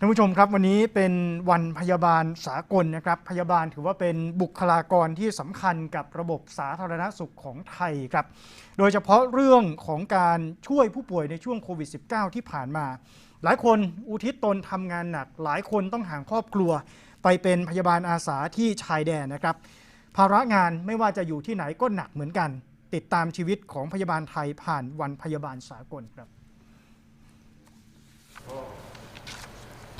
ท่านผู้ชมครับวันนี้เป็นวันพยาบาลสากลนะครับ พยาบาลถือว่าเป็นบุคลากรที่สำคัญกับระบบสาธารณสุขของไทยครับ โดยเฉพาะเรื่องของการช่วยผู้ป่วยในช่วงโควิด -19 ที่ผ่านมา หลายคนอุทิศตนทำงานหนัก หลายคนต้องห่างครอบครัว ไปเป็นพยาบาลอาสาที่ชายแดนนะครับ ภาระงานไม่ว่าจะอยู่ที่ไหนก็หนักเหมือนกัน ติดตามชีวิตของพยาบาลไทยผ่านวันพยาบาลสากลครับ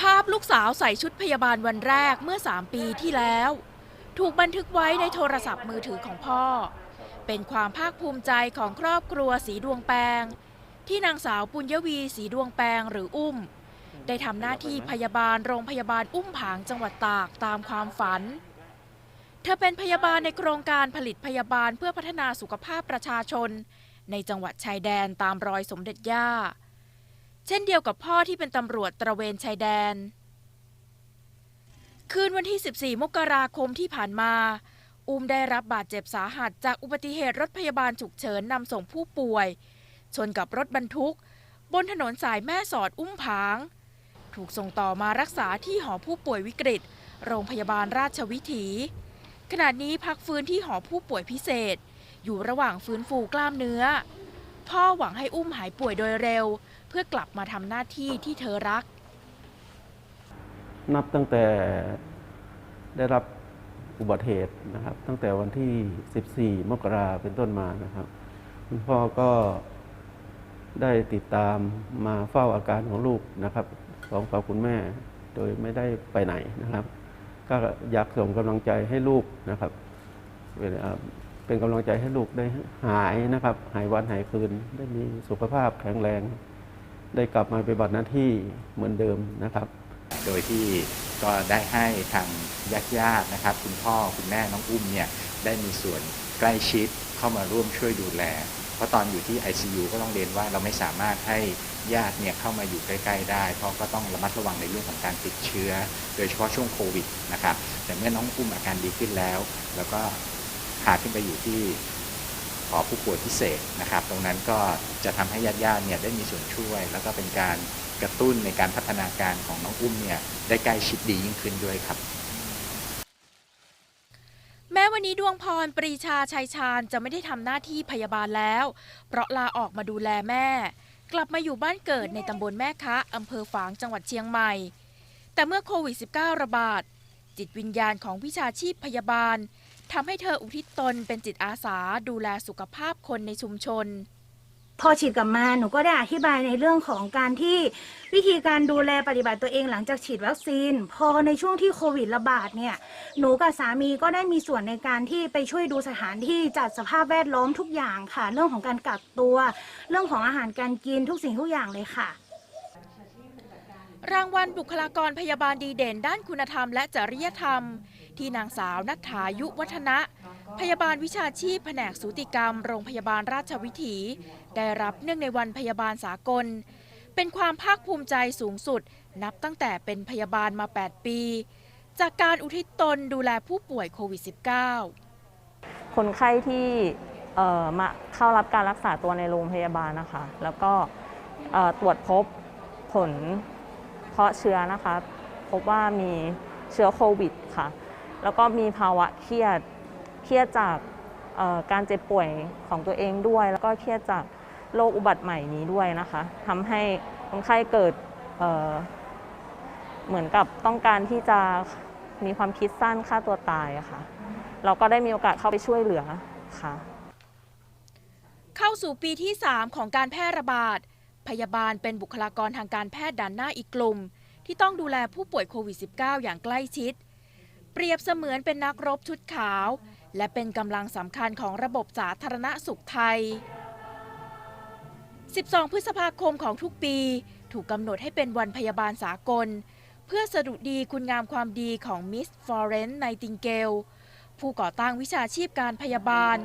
ภาพ ลูกสาวใส่ชุดพยาบาลวันแรกเมื่อ 3 ปีที่แล้ว ถูกบันทึกไว้ในโทรศัพท์มือถือของพ่อ เป็นความภาคภูมิใจของครอบครัวสีดวงแปง ที่นางสาวปุญญวีสีดวงแปงหรืออุ้ม ได้ทำหน้าที่พยาบาลโรงพยาบาลอุ้มผางจังหวัดตากตามความฝัน เธอเป็นพยาบาลในโครงการผลิตพยาบาลเพื่อพัฒนาสุขภาพประชาชน ในจังหวัดชายแดนตามรอยสมเด็จย่าเช่นเดียวกับพ่อที่เป็นตำรวจตระเวนชายแดน คืนวันที่ 14 มกราคมที่ผ่านมา อุ้มได้รับบาดเจ็บสาหัสจากอุบัติเหตุรถพยาบาลฉุกเฉินนำส่งผู้ป่วย ชนกับรถบรรทุก บนถนนสายแม่สอดอุ้มผาง ถูกส่งต่อมารักษาที่หอผู้ป่วยวิกฤต โรงพยาบาลราชวิถี ขณะนี้พักฟื้นที่หอผู้ป่วยพิเศษ อยู่ระหว่างฟื้นฟูกล้ามเนื้อ พ่อหวังให้อุ้มหายป่วยโดยเร็ว เพื่อกลับมาทำหน้าที่ที่เธอรัก นับตั้งแต่ได้รับอุบัติเหตุนะครับ ตั้งแต่วันที่ 14 มกราเป็นต้นมานะครับ คุณพ่อก็ได้ติดตามมาเฝ้าอาการของลูกนะครับ ของกับคุณแม่โดยไม่ได้ไปไหนนะครับ ก็อยากส่งกำลังใจให้ลูกนะครับ เป็นกำลังใจให้ลูกได้หายนะครับ หายวันหายคืนได้มีสุขภาพแข็งแรง ได้กลับมาไปฏิบัติหน้าที่เหมือนเดิมนะครับ โดยที่ก็ได้ให้ทางญาติญาติๆนะครับ คุณพ่อคุณแม่น้องอุ้มเนี่ยได้มีส่วนใกล้ชิดเข้ามาร่วมช่วยดูแล เพราะตอนอยู่ที่ ICU ก็ต้องเรียนว่าเราไม่สามารถให้ญาติเนี่ยเข้ามาอยู่ใกล้ๆได้ เพราะก็ต้องระมัดระวังในเรื่องของการติดเชื้อ โดยเฉพาะช่วงโควิดนะครับแต่เมื่อน้องอุ้มอาการดีขึ้นแล้ว แล้วก็พาขึ้นไปอยู่ที่ หอผู้ป่วยพิเศษนะครับ ตรงนั้นก็จะทำให้ญาติๆเนี่ยได้มีส่วนช่วย แล้วก็เป็นการกระตุ้นในการพัฒนาการของน้องอุ้มเนี่ยได้ใกล้ชิดดียิ่งขึ้นด้วยครับ แม้วันนี้ดวงพรปรีชาชัยชาญจะไม่ได้ทำหน้าที่พยาบาลแล้ว เพราะลาออกมาดูแลแม่ กลับมาอยู่บ้านเกิดในตำบลแม่คะอำเภอฝางจังหวัดเชียงใหม่ แต่เมื่อโควิด -19 ระบาดจิตวิญญาณของวิชาชีพพยาบาล ทำให้เธออุทิศตนเป็นจิตอาสาดูแลสุขภาพคนในชุมชน พอฉีดกลับมาหนูก็ได้อธิบายในเรื่องของการที่วิธีการดูแลปฏิบัติตัวเองหลังจากฉีดวัคซีน พอในช่วงที่โควิดระบาดเนี่ยหนูกับสามีก็ได้มีส่วนในการที่ไปช่วยดูสถานที่จัดสภาพแวดล้อมทุกอย่างค่ะ เรื่องของการกักตัว เรื่องของอาหารการกินทุกสิ่งทุกอย่างเลยค่ะ รางวัลบุคลากรพยาบาลดีเด่นด้านคุณธรรมและจริยธรรม ที่นางสาวนัฐายุวัฒนะ พยาบาลวิชาชีพแผนกสูติกรรม โรงพยาบาลราชวิถี ได้รับเนื่องในวันพยาบาลสากล เป็นความภาคภูมิใจสูงสุด นับตั้งแต่เป็นพยาบาลมา 8 ปี จากการอุทิศตนดูแลผู้ป่วยโควิด -19 คนไข้ที่มาเข้ารับการรักษาตัวในโรงพยาบาลนะคะ แล้วก็ตรวจพบผลเพาะเชื้อนะคะ พบว่ามีเชื้อโควิดค่ะ แล้วก็มีภาวะเครียด เครียดจากการเจ็บป่วยของตัวเองด้วย แล้วก็เครียดจากโรคอุบัติใหม่นี้ด้วยนะคะทำให้คนไข้เกิดเเหมือนกับต้องการที่จะมีความคิดสั้นฆ่าตัวตายะค่ะ เราก็ได้มีโอกาสเข้าไปช่วยเหลือค่ะ เข้าสู่ปีที่ 3 ของการแพร่ระบาด พยาบาลเป็นบุคลากรทางการแพทย์ด่านหน้าอีกกลุ่ม ที่ต้องดูแลผู้ป่วยโควิด -19 อย่างใกล้ชิด เปรียบเสมือนเป็นนักรบชุดขาว และเป็นกำลังสำคัญของระบบสาธารณสุขไทย 12 พฤษภาคมของทุกปี ถูกกำหนดให้เป็นวันพยาบาลสากล เพื่อสดุดีคุณงามความดีของมิสฟอเรนซ์ไนติงเกลผู้ก่อตั้งวิชาชีพการพยาบาล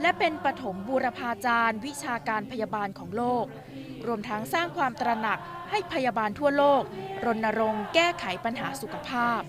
และเป็นปฐมบูรพาจารย์วิชาการพยาบาลของโลก รวมทั้งสร้างความตระหนักให้พยาบาลทั่วโลก รณรงค์แก้ไขปัญหาสุขภาพ